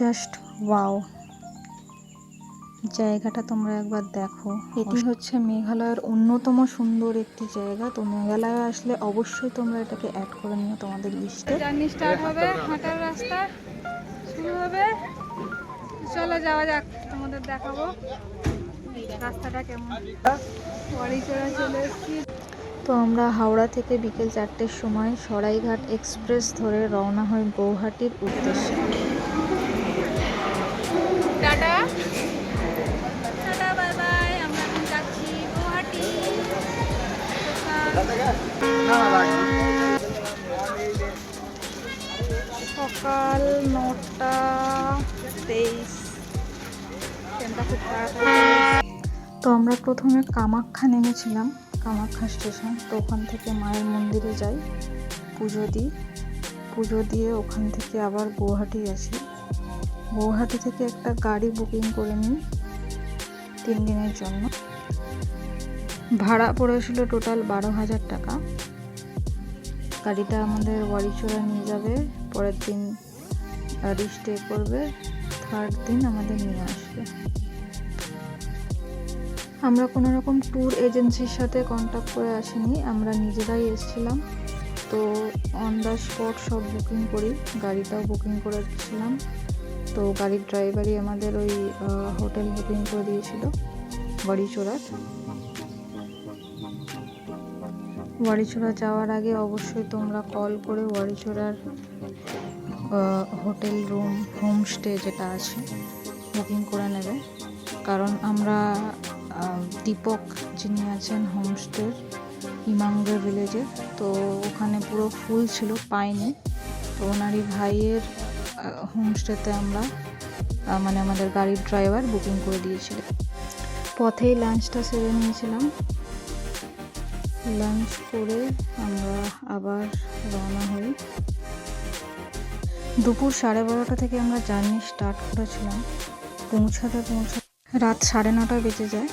Just wow. জায়গাটা তোমরা একবার দেখো। এটি হচ্ছে মেঘালয়ের অন্যতম সুন্দর একটি জায়গা। তো মেঘালয়ে আসলে অবশ্যই তোমরা এটাকে অ্যাড করে নিও তোমাদের লিস্টে জার্নি স্টার্ট হবে হাঁটার রাস্তা শুরু হবে। চলো যাওয়া যাক তোমাদের দেখাবো। রাস্তাটা কেমন? বাড়ি চড়া চলে এসেছি। তো আমরা হাওড়া থেকে বিকেল চারটের সময় সরাইঘাট এক্সপ্রেস ধরে রওনা হই গৌহাটির উদ্দেশ্যে। তো আমরা প্রথমে কামাখ্যা নেমেছিলাম, কামাখ্যা স্টেশন। তো ওখান থেকে মায়ের মন্দিরে যাই, পুজো দিই। পুজো দিয়ে ওখান থেকে আবার গৌহাটি আসি। গুয়াহাটি থেকে একটা গাড়ি বুকিং করে নিই তিন দিনের জন্য। ভাড়া পড়েছিল টোটাল বারো হাজার টাকা। গাড়িটা আমাদের ওয়ারিচোড়া নিয়ে যাবে, পরের দিন গাড়ি স্টে করবে থার্ড দিন আমাদের নিয়ে আসবে। আমরা কোনো রকম ট্যুর এজেন্সির সাথে কন্ট্যাক্ট করে আসিনি, আমরা নিজেরাই এসেছিলাম। তো অন দ্য স্পট সব বুকিং করি, গাড়িটাও বুকিং করেছিলাম তো গাড়ির ড্রাইভারই আমাদের ওই হোটেল বুকিং করে দিয়েছিল বাড়িচোড়ার বাড়িচোড়া যাওয়ার আগে অবশ্যই তোমরা কল করে বাড়িচোড়ার হোটেল রুম হোমস্টে যেটা আছে বুকিং করে নেবে। কারণ আমরা দীপক যিনি আছেন হোমস্টের ইমাংরে ভিলেজে, তো ওখানে পুরো ফুল ছিল, পাইনি। তো ওনারই ভাইয়ের হোমস্টেতে আমরা মানে আমাদের গাড়ির ড্রাইভার বুকিং করে দিয়েছিল পথেই লাঞ্চটা সেরে নিয়েছিলাম। লাঞ্চ করে আমরা আবার রওনা হই। দুপুর সাড়ে বারোটা থেকে আমরা জার্নি স্টার্ট করেছিলাম। পৌঁছাতে পৌঁছাতে রাত সাড়ে নটা বেজে যায়।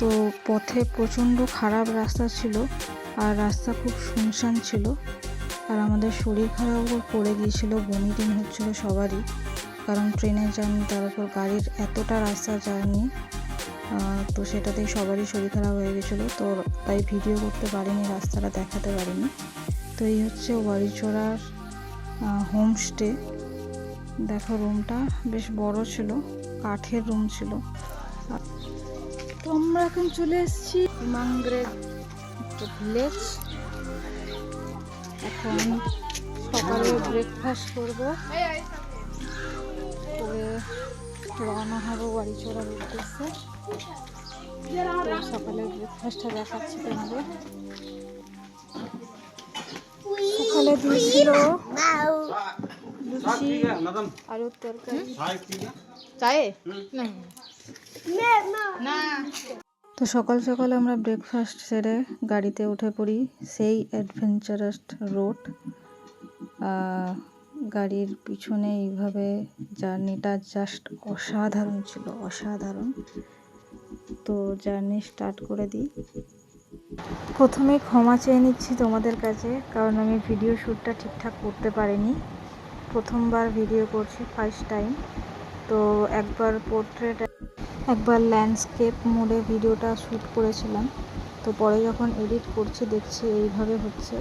তো পথে প্রচণ্ড খারাপ রাস্তা ছিল আর রাস্তা খুব শুনশান ছিল। আর আমাদের শরীর খারাপও পড়ে গিয়েছিল, বমি দিন হচ্ছিল সবারই। কারণ ট্রেনের জার্নি তার উপর গাড়ির এতটা রাস্তা জার্নি তো সেটাতেই সবারই শরীর খারাপ হয়ে গেছিল তো তাই ভিডিও করতে পারিনি, রাস্তাটা দেখাতে পারিনি। তো এই হচ্ছে ওয়ারিচোড়ার হোমস্টে। দেখো রুমটা বেশ বড় ছিল। কাঠের রুম ছিল। তো আমরা এখন চলে এসেছি মাংগ্রে ভিলেজ এখন সকালে ব্রেকফাস্ট করব। করে রওনা হব বাড়ি চড়ার উদ্দেশ্যে। তো সকালে ব্রেকফাস্টটা দেখাচ্ছি তোমাদের। সকালে দিয়েছিল লুচি আলুর তরকারি। চায়ে না তো সকাল সকাল আমরা ব্রেকফাস্ট সেরে গাড়িতে উঠে পড়ি সেই অ্যাডভেঞ্চারাস রোড গাড়ির পিছনে এইভাবে জার্নিটা জাস্ট অসাধারণ ছিল অসাধারণ। তো জার্নি স্টার্ট করে দিই। প্রথমে ক্ষমা চেয়ে নিচ্ছি তোমাদের কাছে কারণ আমি ভিডিও শ্যুটটা ঠিকঠাক করতে পারিনি। প্রথমবার ভিডিও করছি ফার্স্ট টাইম তো একবার পোর্ট্রেট একবার ল্যান্ডস্কেপ মোডে ভিডিওটা শ্যুট করেছিলাম। তো পরে যখন এডিট করছি, দেখছি এইভাবে হচ্ছে।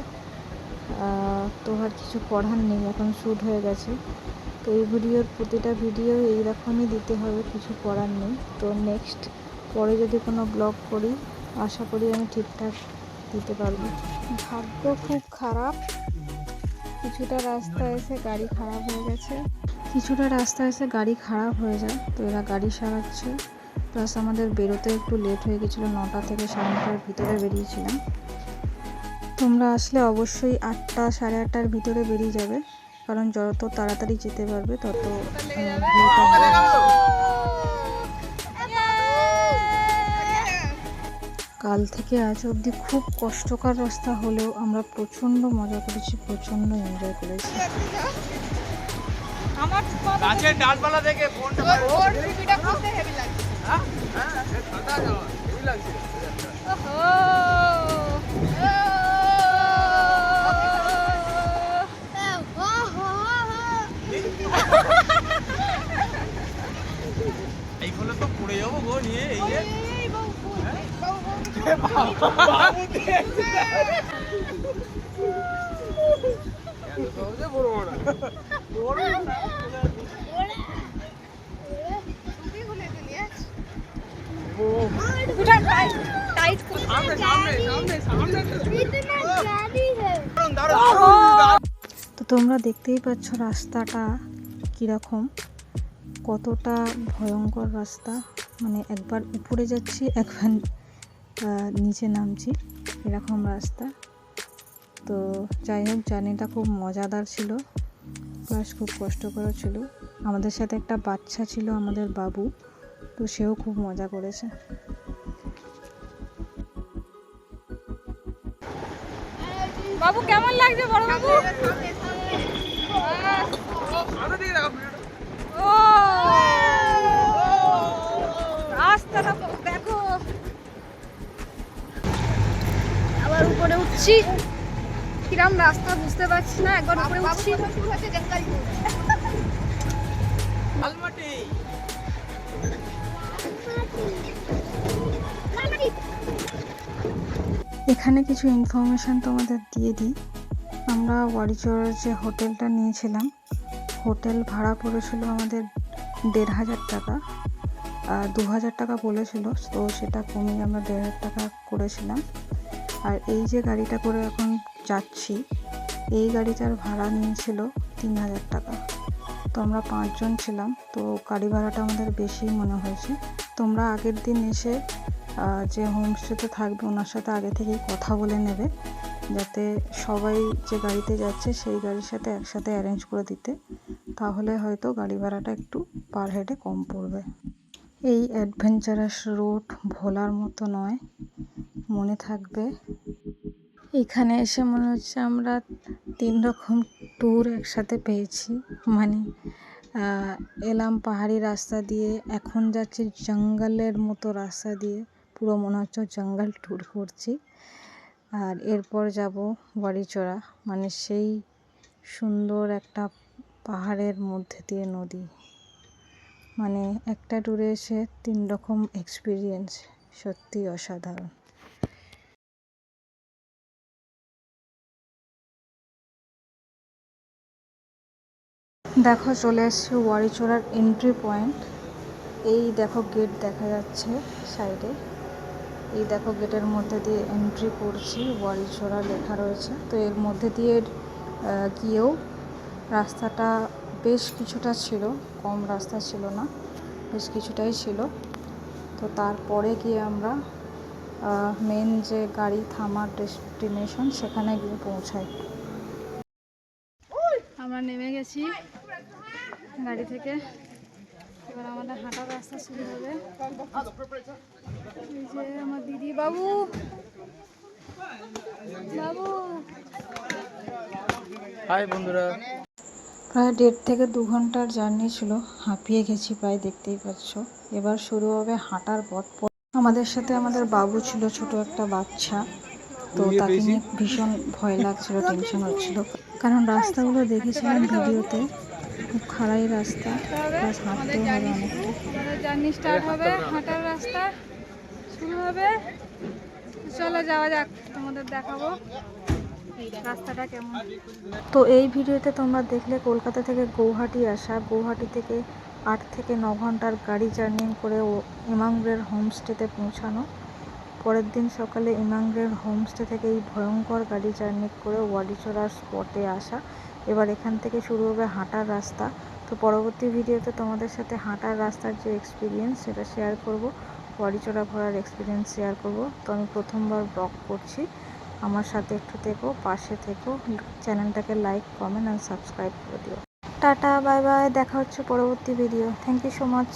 তো আর কিছু করার নেই, এখন শ্যুট হয়ে গেছে। তো এই ভিডিওর প্রতিটা ভিডিও এইরকমই দিতে হবে, কিছু করার নেই। তো নেক্সট পরে যদি কোনো ব্লগ করি, আশা করি আমি ঠিকঠাক দিতে পারব। ভাগ্য খুব খারাপ। কিছুটা রাস্তা এসে গাড়ি খারাপ হয়ে গেছে। কিছুটা রাস্তা এসে গাড়ি খারাপ হয়ে যায়, তো এরা গাড়ি সারাচ্ছে। প্লাস আমাদের বেরোতে একটু লেট হয়ে গেছিল, নটা থেকে সাড়ে নটার ভিতরে বেরিয়েছিলাম। তোমরা আসলে অবশ্যই আটটা, সাড়ে আটটার ভিতরে বেরিয়ে যাবে, কারণ যত তাড়াতাড়ি যেতে পারবে তত। কাল থেকে আজ অবধি খুব কষ্টকর রাস্তা হলেও আমরা প্রচণ্ড মজা করেছি, প্রচণ্ড এনজয় করেছি। আমার গাছের ডালপালা দেখে ফোনটা ওর ছবিটা করতে হেভি লাগছে। হ্যাঁ? হ্যাঁ ঠান্ডা যাওয়া তো পড়ে যাব গো নিয়ে তো তোমরা দেখতেই পাচ্ছ রাস্তাটা কীরকম, কতটা ভয়ঙ্কর রাস্তা। মানে একবার উপরে যাচ্ছি, একবার নিচে নামছি, এরকম রাস্তা। তো যাই হোক, জার্নিটা খুব মজাদার ছিল। প্লাস খুব কষ্টকর ছিল। আমাদের সাথে একটা বাচ্চা ছিল আমাদের বাবু, তো সেও খুব মজা করেছে। বাবু, কেমন লাগছে বড় বাবু? ও! দেখো। আবার উপরে উঠছি। কিরাম রাস্তা বুঝতে পারছি না একবার উপরে উঠছি। এখানে কিছু ইনফরমেশান তোমাদের দিয়ে দিই। আমরা ওয়ারিচরের যে হোটেলটা নিয়েছিলাম হোটেল ভাড়া পড়েছিল আমাদের দেড় হাজার টাকা আর দু হাজার টাকা বলেছিল তো সেটা কমিয়ে আমরা দেড় হাজার টাকা করেছিলাম। আর এই যে গাড়িটা করে এখন যাচ্ছি। এই গাড়িটার ভাড়া নিয়েছিল তিন হাজার টাকা। তো আমরা পাঁচজন ছিলাম, তো গাড়ি ভাড়াটা আমাদের বেশি মনে হয়েছে। তোমরা আগের দিন এসে যে হোমস্টেতে থাকবে, ওনার সাথে আগে থেকেই কথা বলে নেবে। যাতে সবাই যে গাড়িতে যাচ্ছে, সেই গাড়ির সাথে একসাথে অ্যারেঞ্জ করে দিতে। তাহলে হয়তো গাড়ি ভাড়াটা একটু পার হেডে কম পড়বে। এই অ্যাডভেঞ্চারাস রোড ভোলার মতো নয়। মনে থাকবে এখানে এসে মনে হচ্ছে আমরা তিন রকম ট্যুর একসাথে পেয়েছি। মানে এলাম পাহাড়ি রাস্তা দিয়ে, এখন যাচ্ছি জঙ্গলের মতো রাস্তা দিয়ে। পুরো মনে হচ্ছে জঙ্গল ট্যুর করছি। আর এরপর যাব বাড়িচড়া। মানে সেই সুন্দর একটা পাহাড়ের মধ্যে দিয়ে নদী। মানে একটা ট্যুরে এসে তিন রকম এক্সপিরিয়েন্স সত্যি অসাধারণ। দেখো, চলে এসছি ওয়ারিচোড়ার এন্ট্রি পয়েন্ট এই দেখো গেট দেখা যাচ্ছে সাইডে এই দেখো গেটের মধ্যে দিয়ে এন্ট্রি করছি ওয়ারিচোড়া লেখা রয়েছে। তো এর মধ্যে দিয়ে গিয়েও রাস্তাটা বেশ কিছুটা ছিল, কম রাস্তা ছিল না, বেশ কিছুটাই ছিল। তো তারপরে গিয়ে আমরা মেন যে গাড়ি থামার ডেস্টিনেশন সেখানে গিয়ে পৌঁছাই। আমরা নেমে গেছি। গাড়ি থেকে। এবার আমাদের হাঁটার রাস্তা শুরু হবে। যে আমার দিদি বাবু। বাবু। হাই বন্ধুরা। প্রায় দেড় থেকে দু ঘণ্টার জার্নি ছিল হাঁপিয়ে গেছি প্রায় দেখতেই পাচ্ছ। এবার শুরু হবে হাঁটার পথ। আমাদের সাথে আমাদের বাবু ছিল ছোট একটা বাচ্চা। তো তাকে নিয়ে ভীষণ ভয় লাগছিল টেনশন হচ্ছিল। কারণ রাস্তাগুলো দেখেছিলাম ভিডিওতে খুব খাড়াই রাস্তা। প্লাস হাঁটতেও হবে অনেকটা জার্নি স্টার্ট হবে হাঁটার রাস্তা শুরু হবে। চলো যাওয়া যাক তোমাদের দেখাবো রাস্তাটা কেমন। তো এই ভিডিওতে তোমরা দেখলে কলকাতা থেকে গৌহাটি আসা। গৌহাটি থেকে আট থেকে ন ঘণ্টার গাড়ি জার্নি করে ও ইমাংরের হোমস্টেতে পৌঁছানো। পরের দিন সকালে ইমাংরের হোমস্টে থেকে এই ভয়ঙ্কর গাড়ি জার্নি করে ওয়াডিচড়ার স্পটে আসা। এবার এখান থেকে শুরু হবে হাঁটার রাস্তা। তো পরবর্তী ভিডিওতে তোমাদের সাথে হাঁটার রাস্তার যে এক্সপিরিয়েন্স সেটা শেয়ার করব। ওয়াডিচড়া ঘোরার এক্সপিরিয়েন্স শেয়ার করব। তো আমি প্রথমবার ব্লগ করছি। আমার সাথে একটু থেকো, পাশে থেকো। চ্যানেলটাকে লাইক কমেন্ট অ্যান্ড সাবস্ক্রাইব করে দিও। টাটা বাই বাই দেখা হচ্ছে পরবর্তী video thank you so much